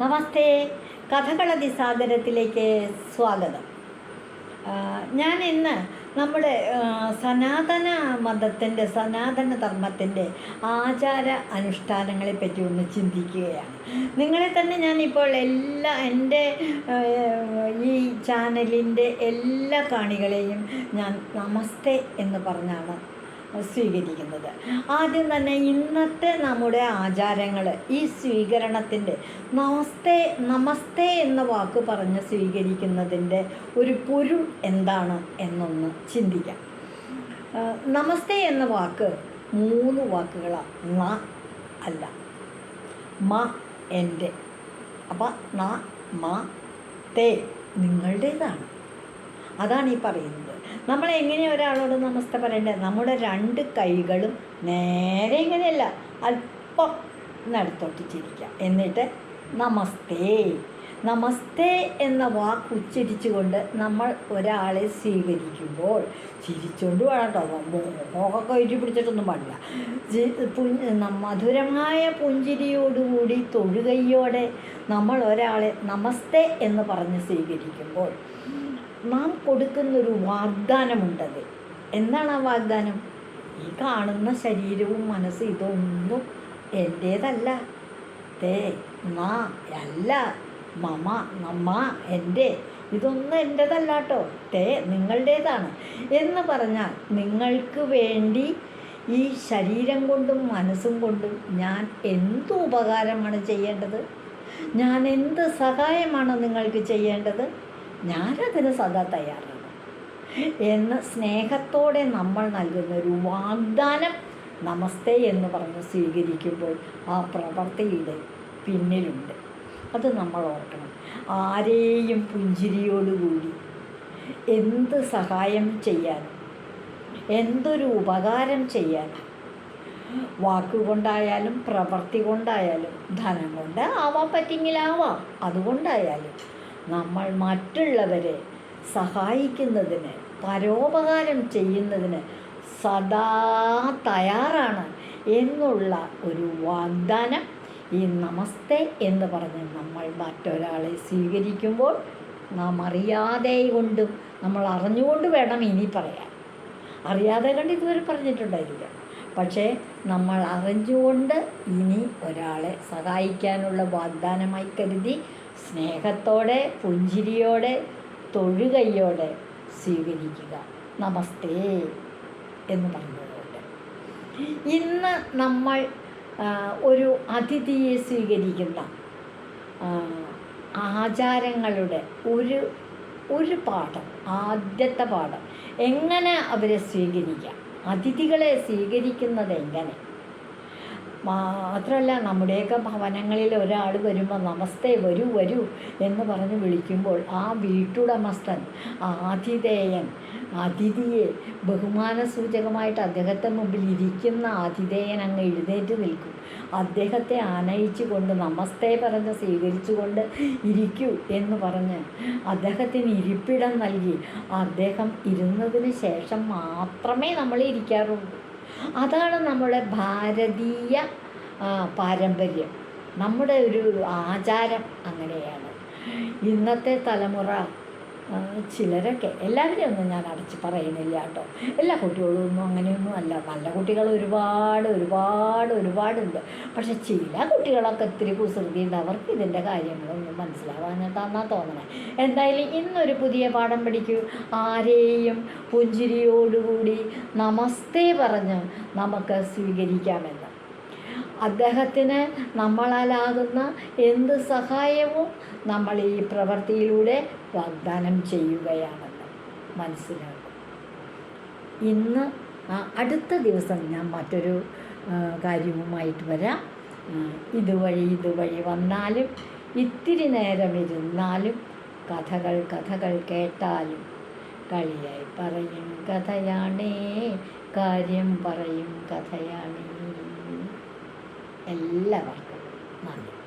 നമസ്തേ. കഥകളതി സാഗരത്തിലേക്ക് സ്വാഗതം. ഞാൻ ഇന്ന് നമ്മുടെ സനാതന മതത്തിന്റെ സനാതന ധർമ്മത്തിന്റെ ആചാര അനുഷ്ഠാനങ്ങളെ പറ്റി ഒന്ന് ചിന്തിക്കുകയാണ്. നിങ്ങളെ തന്നെ ഞാനിപ്പോൾ എല്ലാ എന്റെ ഈ ചാനലിന്റെ എല്ലാ കാണികളെയും ഞാൻ നമസ്തേ എന്ന് പറഞ്ഞാണ് സ്വീകരിക്കുന്നത്. ആദ്യം തന്നെ ഇന്നത്തെ നമ്മുടെ ആചാരങ്ങൾ ഈ സ്വീകരണത്തിന്റെ നമസ്തേ നമസ്തേ എന്ന വാക്ക് പറഞ്ഞ് സ്വീകരിക്കുന്നതിന്റെ ഒരു പൊരുൾ എന്താണ് എന്നൊന്ന് ചിന്തിക്കാം. നമസ്തേ എന്ന വാക്ക് മൂന്ന് വാക്കുകളാണ് ന അല്ല. മ എന്റെ. അപ്പം ന മ തേ നിങ്ങളുടേതാണ്. അതാണ് ഈ പറയുന്നത്. നമ്മൾ എങ്ങനെ ഒരാളോട് നമസ്ത പറയേണ്ടത് നമ്മുടെ രണ്ട് കൈകളും നേരെ ഇങ്ങനെയല്ല അല്പം നടത്തോട്ട് ചിരിക്കുക എന്നിട്ട് നമസ്തേ. നമസ്തേ എന്ന വാക്ക് ഉച്ചരിച്ചുകൊണ്ട് നമ്മൾ ഒരാളെ സ്വീകരിക്കുമ്പോൾ ചിരിച്ചുകൊണ്ട് വേണം കേട്ടോ. മോഹമൊക്കെ കയറ്റി പിടിച്ചിട്ടൊന്നും പാടില്ല. മധുരമായ പുഞ്ചിരിയോടുകൂടി തൊഴുകയോടെ നമ്മൾ ഒരാളെ നമസ്തേ എന്ന് പറഞ്ഞ് സ്വീകരിക്കുമ്പോൾ നാം കൊടുക്കുന്നൊരു വാഗ്ദാനമുണ്ടത്. എന്താണ് ആ വാഗ്ദാനം? ഈ കാണുന്ന ശരീരവും മനസ്സും ഇതൊന്നും എന്റേതല്ല തേ നാ അല്ല മമ നമ്മ എന്റെ ഇതൊന്നും എന്റേതല്ല കേട്ടോ തേ നിങ്ങളുടേതാണ്. എന്ന് പറഞ്ഞാൽ നിങ്ങൾക്ക് വേണ്ടി ഈ ശരീരം കൊണ്ടും മനസ്സും കൊണ്ടും ഞാൻ എന്ത് ഉപകാരമാണ് ചെയ്യേണ്ടത്? ഞാൻ എന്ത് സഹായമാണ് നിങ്ങൾക്ക് ചെയ്യേണ്ടത്? ഞാനതിന് സദാ തയ്യാറാണ്. എന്ന് സ്നേഹത്തോടെ നമ്മൾ നൽകുന്ന ഒരു വാഗ്ദാനം നമസ്തേ എന്ന് പറഞ്ഞ് സ്വീകരിക്കുമ്പോൾ ആ പ്രവൃത്തിയുടെ പിന്നിലുണ്ട്. അത് നമ്മൾ ഓർക്കണം. ആരെയും പുഞ്ചിരിയോടുകൂടി എന്ത് സഹായം ചെയ്യാൻ എന്തൊരു ഉപകാരം ചെയ്യാൻ വാക്കുകൊണ്ടായാലും പ്രവൃത്തി കൊണ്ടായാലും ധനം കൊണ്ട് ആവാൻ പറ്റിയെങ്കിലാവാം അതുകൊണ്ടായാലും നമ്മൾ മറ്റുള്ളവരെ സഹായിക്കുന്നതിന് പരോപകാരം ചെയ്യുന്നതിന് സദാ തയ്യാറാണ് എന്നുള്ള ഒരു വാഗ്ദാനം ഈ നമസ്തേ എന്ന് പറഞ്ഞ് നമ്മൾ മറ്റൊരാളെ സ്വീകരിക്കുമ്പോൾ നാം അറിയാതെ കൊണ്ടും നമ്മൾ അറിഞ്ഞുകൊണ്ട് വേണം ഇനി പറയാൻ. അറിയാതെ കണ്ട് ഇതുവരെ പറഞ്ഞിട്ടുണ്ടായിരിക്കാം പക്ഷേ നമ്മൾ അറിഞ്ഞുകൊണ്ട് ഇനി ഒരാളെ സഹായിക്കാനുള്ള വാഗ്ദാനമായി കരുതി സ്നേഹത്തോടെ പുഞ്ചിരിയോടെ തൊഴുകയ്യോടെ സ്വീകരിക്കുക. നമസ്തേ എന്ന് പറഞ്ഞതുകൊണ്ട് ഇന്ന് നമ്മൾ ഒരു അതിഥിയെ സ്വീകരിക്കുന്ന ആചാരങ്ങളുടെ ഒരു ഒരു പാഠം ആദ്യത്തെ പാഠം. എങ്ങനെ അവരെ സ്വീകരിക്കാം? അതിഥികളെ സ്വീകരിക്കുന്നത് എങ്ങനെ? മാത്രമല്ല നമ്മുടെയൊക്കെ ഭവനങ്ങളിൽ ഒരാൾ വരുമ്പോൾ നമസ്തേ വരൂ വരൂ എന്ന് പറഞ്ഞ് വിളിക്കുമ്പോൾ ആ വീട്ടുടമസ്ഥൻ ആതിഥേയൻ അതിഥിയെ ബഹുമാന സൂചകമായിട്ട് അദ്ദേഹത്തെ മുമ്പിൽ ഇരിക്കുന്ന ആതിഥേയൻ അങ്ങ് എഴുന്നേറ്റ് നിൽക്കും. അദ്ദേഹത്തെ ആനയിച്ചു കൊണ്ട് നമസ്തേ പറഞ്ഞ് സ്വീകരിച്ചുകൊണ്ട് ഇരിക്കൂ എന്ന് പറഞ്ഞ് അദ്ദേഹത്തിന് ഇരിപ്പിടം നൽകി. അദ്ദേഹം ഇരുന്നതിന് ശേഷം മാത്രമേ നമ്മൾ ഇരിക്കാറുള്ളൂ. അതാണ് നമ്മുടെ ഭാരതീയ പാരമ്പര്യം. നമ്മുടെ ഒരു ആചാരം അങ്ങനെയാണ്. ഇന്നത്തെ തലമുറ ചിലരൊക്കെ എല്ലാവരെയും ഒന്നും ഞാൻ അടച്ച് പറയുന്നില്ല കേട്ടോ. എല്ലാ കുട്ടികളൊന്നും അങ്ങനെയൊന്നും അല്ല. നല്ല കുട്ടികൾ ഒരുപാട് ഒരുപാട് ഒരുപാടുണ്ട്. പക്ഷെ ചില കുട്ടികളൊക്കെ ഇത്തിരി കുസൃതിയുണ്ട്. അവർക്ക് ഇതിന്റെ കാര്യങ്ങളൊന്നും മനസ്സിലാവാഞ്ഞിട്ടാന്നാണ് തോന്നണേ. എന്തായാലും ഇന്നൊരു പുതിയ പാഠം പഠിക്കൂ. ആരെയും പുഞ്ചിരിയോടുകൂടി നമസ്തേ പറഞ്ഞ് നമുക്ക് സ്വീകരിക്കാമെന്ന്. അദ്ദേഹത്തിന് നമ്മളാലാകുന്ന എന്ത് സഹായവും നമ്മൾ ഈ പ്രവൃത്തിയിലൂടെ വാഗ്ദാനം ചെയ്യുകയാണെന്ന് മനസ്സിലാക്കും. ഇന്ന് അടുത്ത ദിവസം ഞാൻ മറ്റൊരു കാര്യവുമായിട്ട് വരാം. ഇതുവഴി ഇതുവഴി വന്നാലും ഇത്തിരി നേരം ഇരുന്നാലും കഥകൾ കഥകൾ കേട്ടാലും കളിയായി പറയും കഥയാണേ കാര്യം പറയും കഥയാണേ. എല്ലാവർക്കും നന്ദി.